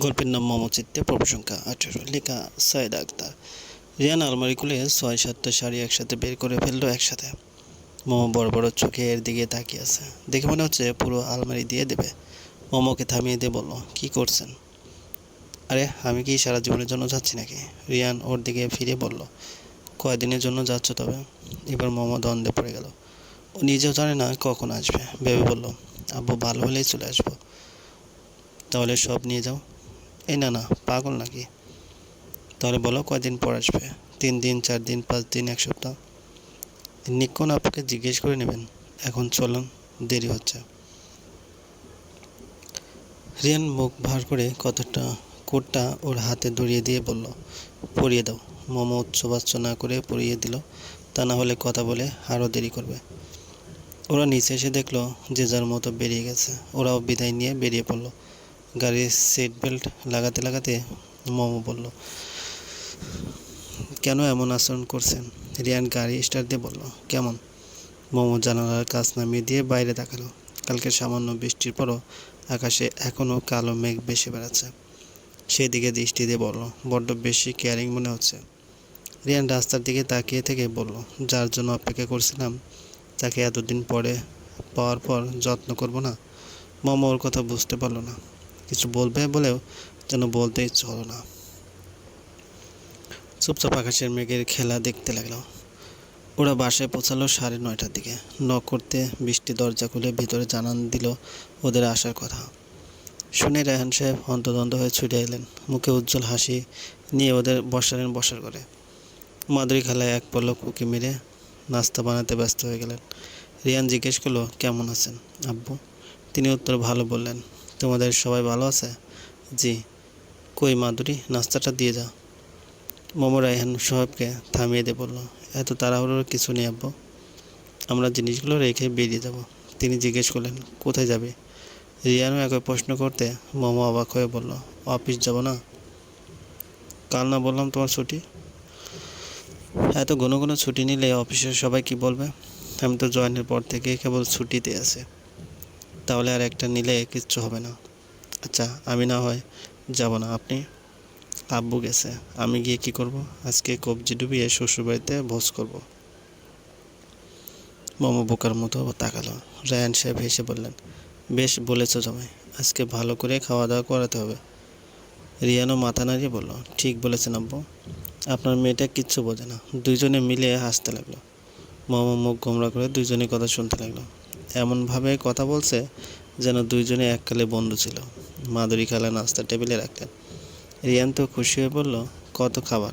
গল্পের নাম মমচিত্তে পর্ব সংখ্যা আঠেরো। লেখা সাইদ আক্তার রিয়ান আলমারি খুলে ছয় সাতটা শাড়ি একসাথে বের করে ফেলল একসাথে। মোমো বড় বড় চোখে এর দিকে তাকিয়ে আছে। দেখে মনে হচ্ছে পুরো আলমারি দিয়ে দেবে। মোমোকে থামিয়ে দিয়ে বলল, কি করছেন? আরে, আমি কি সারা জীবনের জন্য যাচ্ছি নাকি? রিয়ান ওর দিকে ফিরে বলল, কয়দিনের জন্য যাচ্ছ তবে? এবার মোমো দ্বন্দ্বে পড়ে গেল। ও নিজেও জানে না কখন আসবে। ভেবে বলল, আব্বু ভালো হলেই চলে আসব। তাহলে সব নিয়ে যাও। এই না না, পাগল নাকি? তাহলে বলো কয়দিন পর আসবে? তিন দিন, চার দিন, পাঁচ দিন, এক সপ্তাহ? নিক্ষণ আপনাকে জিজ্ঞেস করে নেবেন। এখন চলুন, দেরি হচ্ছে। রিয়ান মুখ ভার করে কতটা কোটটা ওর হাতে ধরিয়ে দিয়ে বলল, পরিয়ে দাও। মোমো উচ্চবাচ্য না করে পরিয়ে দিল। তা না হলে কথা বলে আরও দেরি করবে। ওরা নিচে এসে দেখল যে যার মতো বেরিয়ে গেছে। ওরাও বিদায় নিয়ে বেরিয়ে পড়ল। গাড়ির সিট বেল্ট লাগাতে লাগাতে মোমো বলল, কেন এমন আচরণ করছেন? রিয়ান গাড়ি স্টার্ট দিয়ে বলল, কেমন? মোমো জানালার কাজ নামিয়ে দিয়ে বাইরে তাকালো। কালকে সামান্য বৃষ্টির পরও আকাশে এখনও কালো মেঘ বেশি বেড়াচ্ছে। সেদিকে দৃষ্টি দিয়ে বলল, বড্ড বেশি কেয়ারিং মনে হচ্ছে। রিয়ান রাস্তার দিকে তাকিয়ে থেকে বলল, যার জন্য অপেক্ষা করছিলাম, তাকে এতদিন পরে পাওয়ার পর যত্ন করব না? মোমো ওর কথা বুঝতে পারল না। কিছু বলবে বলেও যেন বলতে ইচ্ছে হলো না। চুপচাপ আকাশের মেঘের খেলা দেখতে লাগল। ওরা বাসায় পৌঁছালো সাড়ে নয়টার দিকে। ন করতে বৃষ্টি দরজা খুলে ভিতরে জানান দিল ওদের আসার কথা। শুনে রায়হান সাহেব হন্তদন্ত হয়ে ছুটে এলেন। মুখে উজ্জ্বল হাসি নিয়ে ওদের বসালেন বসার করে মাদুরি খেলায় এক পলক উকি মেরে নাস্তা বানাতে ব্যস্ত হয়ে গেলেন। রিয়ান জিজ্ঞেস করল, কেমন আছেন? আব্বু। তিনি উত্তর ভালো বললেন তোমাদের সবাই ভালো আছে? জি। কই মাধুরী, নাস্তাটা দিয়ে যা মোমো রায়হান সাহেবকে থামিয়ে দিয়ে বলল, এত তাড়াহুড়োর কিছু নেই আব্বু। আমরা জিনিসগুলো রেখে বেরিয়ে যাব। তিনি জিজ্ঞেস করলেন, কোথায় যাবে? রিয়ানও একই প্রশ্ন করতে মোমো অবাক হয়ে বলল, অফিস যাব না? কাল না বললাম তোমার ছুটি? এত ঘন ঘন ছুটি নিলে অফিসের সবাই কি বলবে? আমি তো জয়েনের পর থেকে কেবল ছুটিতে আছে। তাহলে আর একটা নিলে কিচ্ছু হবে না। আচ্ছা আমি না হয় যাব না। আপনি? আব্বু গেছে। আমি গিয়ে কি করব? আজকে কবজি ডুবিয়ে শ্বশুরবাড়িতে ভোজ করব। মোমো বোকার মতো তাকালো। রায়ান সাহেব হেসে বললেন, বেশ বলেছ জামাই, আজকে ভালো করে খাওয়া দাওয়া করাতে হবে। রিয়ানও মাথা নাড়িয়ে বলল, ঠিক বলেছেন আব্বু। আপনার মেয়েটা কিচ্ছু বোঝে না। দুইজনে মিলে হাসতে লাগল। মোমো মুখ গোমরা করে দুইজনে কথা শুনতে লাগল। এমনভাবে কথা বলছে যেন দুইজনে এককালে বন্ধু ছিল। মাধুরী খালা নাস্তা টেবিলে রাখলেন। রিয়ান তো খুশি হয়ে বলল, কত খাবার?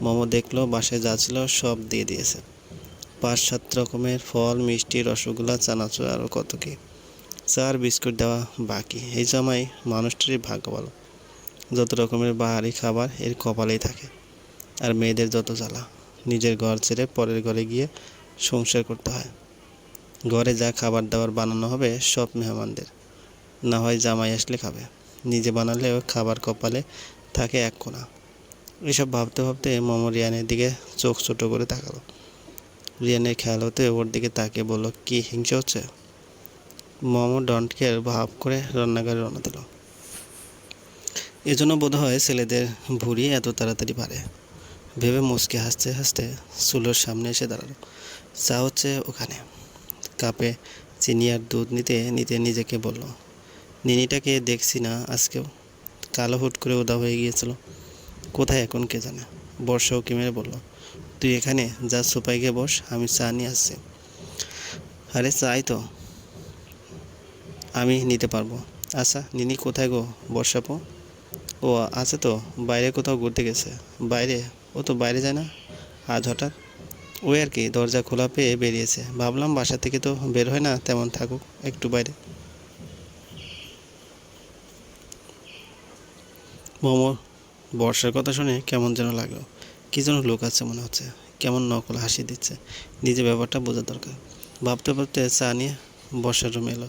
মোমো দেখল, বাসায় যা ছিল সব দিয়ে দিয়েছে। পাঁচ সাত রকমের ফল, মিষ্টি, রসগোল্লা, চানাচুর, আরও কত কি। চার বিস্কুট দেওয়া বাকি। এই জামাই মানুষটির ভাগ্য ভালো যত রকমের বাহারি খাবার এর কপালেই থাকে। আর মেয়েদের যত জ্বালা। নিজের ঘর ছেড়ে পরের ঘরে গিয়ে সংসার করতে হয়। ঘরে যা খাবার দাবার বানানো হবে, সব মেহমানদের। না হয় জামাই আসলে খাবে। নিজে বানালেও খাবার কপালে থাকে এক কোনা এসব ভাবতে ভাবতে মোমো রিয়ানের দিকে চোখ ছোটো করে তাকালো। রিয়ানের খেয়াল হতে ওর দিকে তাকিয়ে বলল, কি হিংসা হচ্ছে? মোমো ডন্ট কেয়ার ভাব করে রান্নাঘরে রওনা দিল। এজন্য বোধ হয় ছেলেদের ভুঁড়ি এত তাড়াতাড়ি বাড়ে। ভেবে মুচকে হাসতে হাসতে চুলোর সামনে এসে দাঁড়াল। চা হচ্ছে ওখানে। কাপে চিনি আর দুধ নিতে নিতে নিজেকে বলল, নিনিটাকে দেখছি না আজকেও। কালো হুট করে উদা হয়ে গিয়েছিল। কোথায় এখন কে জানে? বর্ষা উকি মেরে বলল, তুই এখানে, যা সোপাই গিয়ে বস, আমি চা নিয়ে আসছি। আরে চাই তো। আমি নিতে পারব। আচ্ছা নিনি কোথায় গো বর্ষাপো ও, আছে তো। বাইরে কোথাও ঘুরতে গেছে। বাইরে? ও তো বাইরে যায় না? আজ হঠাৎ? ওই আর কি, দরজা খোলা পেয়ে বেরিয়েছে। ভাবলাম বাসা থেকে তো বের হয় না, তেমন থাকুক, একটু বাইরে। মোমো, বর্ষার কথা শুনে কেমন যেন লাগল। কী যেন লোক আছে মনে হচ্ছে, কেমন নকল হাসি দিচ্ছে। নিজে ব্যাপারটা বোঝা দরকার। ভাবতে ভাবতে চা নিয়ে বর্ষার রুমে এলো।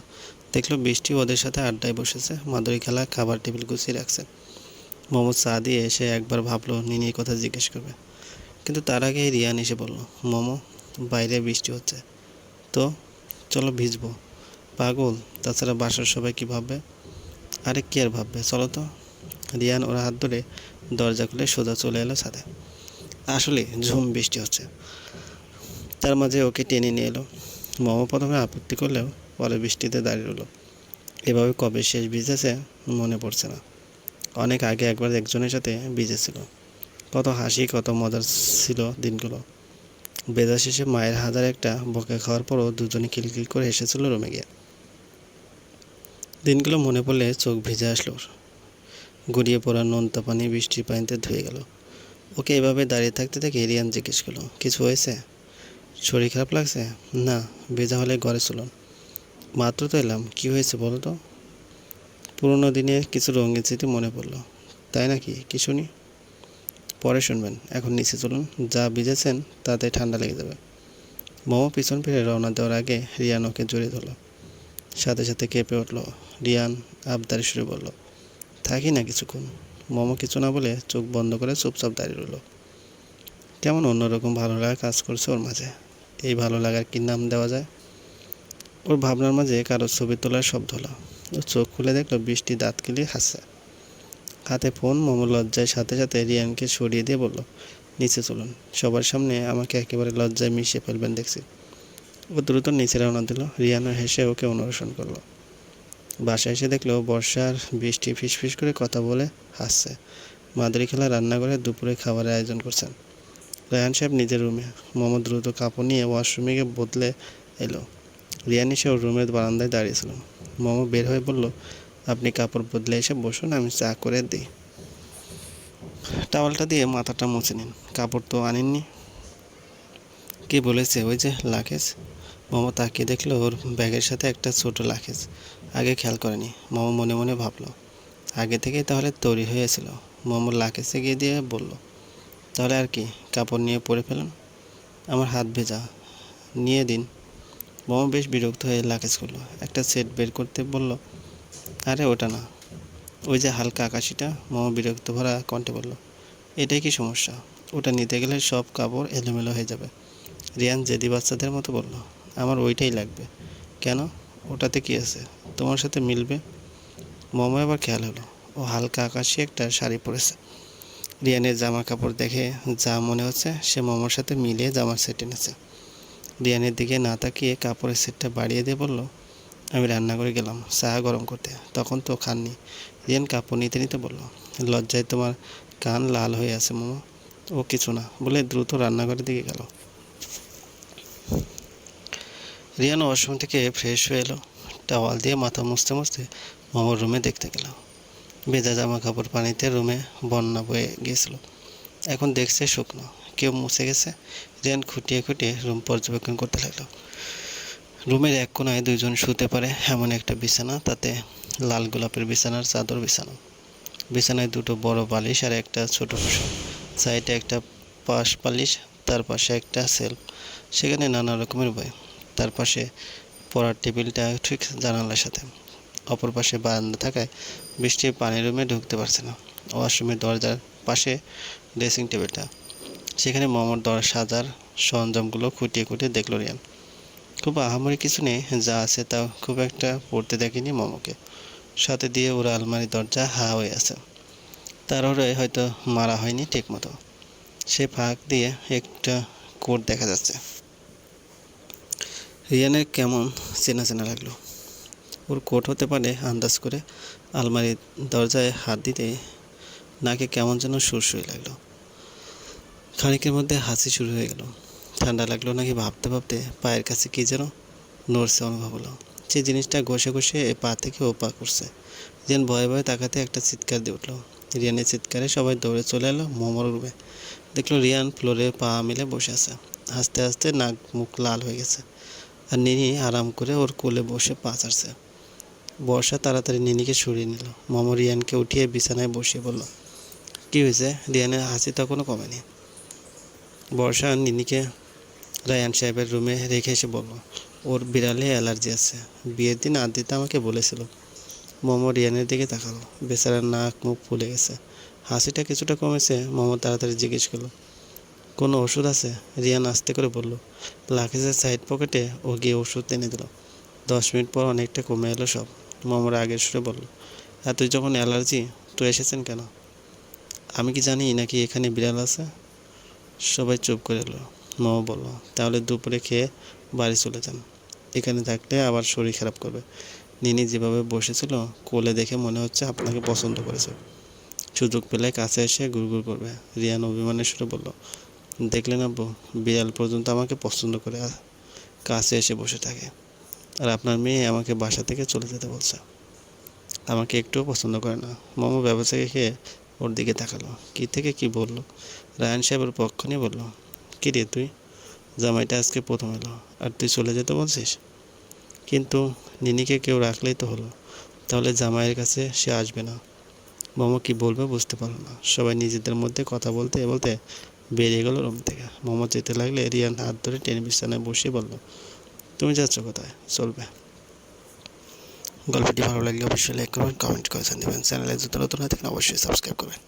দেখল বৃষ্টি ওদের সাথে আড্ডায় বসেছে, মাদুরি খেলা, খাবার টেবিল গুছিয়ে রাখছে। মোমো চা দিয়ে এসে একবার ভাবলো, নিনির কথা জিজ্ঞেস করবে। কিন্তু তার আগে রিয়ান এসে বলল, মোমো, বাইরে বৃষ্টি হচ্ছে। তো, চলো ভিজবো। পাগল, তাছাড়া বাসার সবাই কী ভাববে? আরে, কে আর ভাববে? চলো তো। রিয়ান ওর হাত ধরে দরজা খুলে সোজা চলে এলো ছাদে। আসলে ঝুম বৃষ্টি হচ্ছে। তার মাঝে ওকে টেনে নিয়ে এলো। মোমো প্রথমে আপত্তি করলেও পরে বৃষ্টিতে দাঁড়িয়ে রইল। এভাবে কবে শেষ ভিজেছে মনে পড়ছে না। অনেক আগে একবার একজনের সাথে ভিজেছিল। কত হাসি, কত মজার ছিল দিনগুলো। বেজা শেষে মায়ের হাজার একটা বকে খাওয়ার পরও দুজনে কিলকিল করে এসেছিল রুমে গিয়ে। দিনগুলো মনে পড়লে চোখ ভিজে আসলো। গড়িয়ে পড়া নোনতা পানি বৃষ্টির পানিতে ধুয়ে গেল। ওকে এভাবে দাঁড়িয়ে থাকতে থেকে রিয়ান জিজ্ঞেস করল, কিছু হয়েছে? শরীর খারাপ লাগছে? না ভেজা হলে ঘরে চলুন। মাত্র তো এলাম, কী হয়েছে বলো তো? পুরোনো দিনের কিছু রঙিন স্মৃতি মনে পড়ল। তাই নাকি? কি শুনি? পরে শুনবেন। এখন নিচে চলুন, যা ভিজেছেন তাতে ঠান্ডা লেগে যাবে। মোমো পিছন ফিরে রওনা দেওয়ার আগে রিয়ান ওকে জড়িয়ে ধরলো। সাথে সাথে কেঁপে উঠল। রিয়ান আবদারি শুরু বলল থাকি না কিছুক্ষণ। মোমো কিছু না বলে চোখ বন্ধ করে চুপচাপ দাঁড়িয়ে রইল। কেমন অন্যরকম ভালো লাগা কাজ করছে ওর মাঝে? এই ভালো লাগার কি নাম দেওয়া যায়? ওর ভাবনার মাঝে কারও ছবি তোলার শব্দ হলো। ও চোখ খুলে দেখল বৃষ্টি দাঁত কিলিয়ে হাসছে হাতে ফোন মোমো লজ্জায় সাথে সাথে রিয়ানকে সরিয়ে দিয়ে বলল, নিচে চলুন, সবার সামনে আমাকে একেবারে লজ্জায় মিশিয়ে ফেলবেন দেখছি। ও দ্রুত নিচে রওনা দিল। রিয়ানও হেসে ওকে অনুসরণ করল। বাসায় এসে দেখল বর্ষার বৃষ্টি ফিসফিস করে কথা বলে হাসছে। মাদুরি খেলা রান্নাঘরে দুপুরে খাবারের আয়োজন করছেন। রায়হান সাহেব নিজের রুমে। মোহাম্মদ দ্রুত কাপড় নিয়ে ওয়াশরুমে গিয়ে বদলে এলো। রিয়ান এসে ওর রুমের বারান্দায় দাঁড়িয়েছিল মোমো বের হয়ে বলল আপনি কাপড় বদলে এসে বসুন, আমি চা করে দিই। টাওয়ালটা দিয়ে মাথাটা মুছে নিন। কাপড় তো আনেননি। কে বলেছে ওই যে লাকেজ? মোমো তাকিয়ে দেখল ওর ব্যাগের সাথে একটা ছোট লাকেজ। আগে খেয়াল করেনি। মোমো মনে মনে ভাবলো, আগে থেকেই তাহলে তৈরি হয়েছিল। মোমো লাকেজে গিয়ে দিয়ে বলল, তাহলে আর কি, কাপড় নিয়ে পরে ফেলুন। আমার হাত ভেজা, নিয়ে দিন। মোমো বেশ বিরক্ত হয়ে লাকেজ করল একটা সেট বের করতে বলল আরে ওটা না। ওই যে হালকা আকাশিটা মোমো বিরক্ত ভরা কণ্ঠে বলল, এটাই কি সমস্যা? ওটা নিতে গেলে সব কাপড় এলোমেলো হয়ে যাবে। রিয়ান জেদি বাচ্চাদের মতো বলল, আমার ওইটাই লাগবে। কেন? ওটাতে কি আছে? তোমার সাথে মিলবে? মোমো আবার খেয়াল হলো, ও হালকা আকাশি একটা শাড়ি পরেছে। রিয়ানের জামা কাপড় দেখে যা মনে হচ্ছে, সে মোমোর সাথে মিলিয়ে জামার সেট এনেছে। রিয়ানের দিকে না তাকিয়ে কাপড়ের সেটটা বাড়িয়ে দিয়ে বলল আমি রান্নাঘরে গেলাম, চা গরম করতে। তখন তো খাননি। রিয়ান কাপড় নিতে নিতে বলল, লজ্জায় তোমার কান লাল হয়ে আছে মোমো। ও কিছু না, বলে দ্রুত রান্নাঘরের দিকে গেল। রিয়ান ওয়াশরুম থেকে ফ্রেশ হয়ে এলো। টাওয়াল দিয়ে মাথা মুছতে মুছতে মোমোর রুমে দেখতে গেল ভেজা জামা কাপড় পানিতে রুমে বন্যা বয়ে গিয়েছিল। এখন দেখছে শুকনো, কেউ মুছে গেছে। রিয়ান খুঁটিয়ে খুঁটিয়ে রুম পর্যবেক্ষণ করতে লাগল। রুমের এক কোনায় দুইজন শুতে পারে এমন একটা বিছানা, তাতে লাল গোলাপের বিছানার চাদর বিছানো। বিছানায় দুটো বড় বালিশ আর একটা ছোট সাইডে একটা পাশ বালিশ, তার পাশে একটা সেলফ সেখানে নানা রকমের বই। তার পাশে পড়ার টেবিলটা ঠিক জানালার সাথে। অপর পাশে বারান্দা থাকায় বৃষ্টির পানি রুমে ঢুকতে পারছে না। ওয়াশরুমের দরজার পাশে ড্রেসিং টেবিলটা। সেখানে মোমোর দর সাজার সরঞ্জামগুলো খুঁটিয়ে খুঁটিয়ে দেখল রিয়ান। খুব আহামরি কিছু নেই, যা আছে তা খুব একটা পড়তে দেখেনি মোমোকে। সাথে দিয়ে ওরা আলমারি দরজা হা হয়ে আছে। তার ওরে হয়তো মারা হয়নি ঠিকমতো। সে ফাঁক দিয়ে একটা কোট দেখা যাচ্ছে। রিয়ানের কেমন চেনা চেনা লাগল। ওর কোট হতে পারে আন্দাজ করে আলমারির দরজায় হাত দিতে নাকে কেমন যেন সুরসুরি লাগল। খানিকের মধ্যে হাসি শুরু হয়ে গেল। ঠান্ডা লাগল নাকি ভাবতে ভাবতে পায়ের কাছে কী যেন নড়ছে অনুভব হলো। যে জিনিসটা ঘষে ঘষে এ পা থেকে ও পা করছে। রিয়ান ভয়ে ভয়ে তাকাতে একটা চিৎকার দিয়ে উঠল। রিয়ানের চিৎকারে সবাই দৌড়ে চলে এলো মোমোর রুমে দেখল রিয়ান ফ্লোরে পা মিলে বসে আছে। হাসতে হাসতে নাক মুখ লাল হয়ে গেছে। আর নিনি আরাম করে ওর কোলে বসে পা চাড়ছে বর্ষা তাড়াতাড়ি নিনিকে সরিয়ে নিল। মোমো রিয়ানকে উঠিয়ে বিছানায় বসিয়ে বলল, কী হয়েছে? রিয়ানের হাসি তখনও কমেনি। বর্ষা নিনিকে রায়ান সাহেবের রুমে রেখে এসে বলল, ওর বিড়ালে অ্যালার্জি আছে। বিয়ের দিন আদিতে আমাকে বলেছিল। মোমো রিয়ানের দিকে তাকালো। বেচারার নাক মুখ ফুলে গেছে। হাসিটা কিছুটা কমেছে, মোমো তাড়াতাড়ি জিজ্ঞেস করল, কোনো ওষুধ আছে? রিয়ান আস্তে করে বলল লাকেজের সাইড পকেটে ও গিয়ে ওষুধ এনে দিল। দশ মিনিট পর অনেকটা কমে এলো সব। মোমোর আগের সুরে বলল এতই যখন অ্যালার্জি তো এসেছেন কেন? আমি কি জানি নাকি এখানে বিড়াল আছে? সবাই চুপ করে এলো। মামা বলল, তাহলে দুপুরে খেয়ে বাড়ি চলে যান। এখানে থাকলে আবার শরীর খারাপ করবে। নিনি যেভাবে বসেছিল, কোলে দেখে মনে হচ্ছে আপনাকে পছন্দ করেছে। সুযোগ পেলে কাছে এসে গুড়গুড় করবে। রিয়ান অভিমানের সুরে বলল, দেখলেন আব্বু, বিড়াল পর্যন্ত আমাকে পছন্দ করে কাছে এসে বসে থাকে। আর আপনার মেয়ে আমাকে বাসা থেকে চলে যেতে বলছে। আমাকে একটুও পছন্দ করে না। মামা ব্যবসাকে খেয়ে ওর দিকে তাকালো। কী থেকে কি বলল? রায়ন সাহেবের পক্ষ নিয়ে বলল কী রে তুই? জামাইটা আজকে প্রথম এলো। আর তুই চলে যেতে বলছিস? কিন্তু নিনিকে কেউ রাখলেই তো হলো। তাহলে জামাইয়ের কাছে সে আসবে না। মোমো কি বলবে বুঝতে পারল না। সবাই নিজেদের মধ্যে কথা বলতে বলতে বেরিয়ে গেল রুম থেকে। মোমো যেতে লাগলে রিয়ান হাত ধরে টেনে বিছানায় বসিয়ে বলল, তুমি যাচ্ছ কোথায়? চলবে। গল্পটি ভালো লাগলে অবশ্যই লাইক করবেন কমেন্ট করে দেবেন। চ্যানেলে যদি নতুন হয়ে থাকেন অবশ্যই সাবস্ক্রাইব করবেন।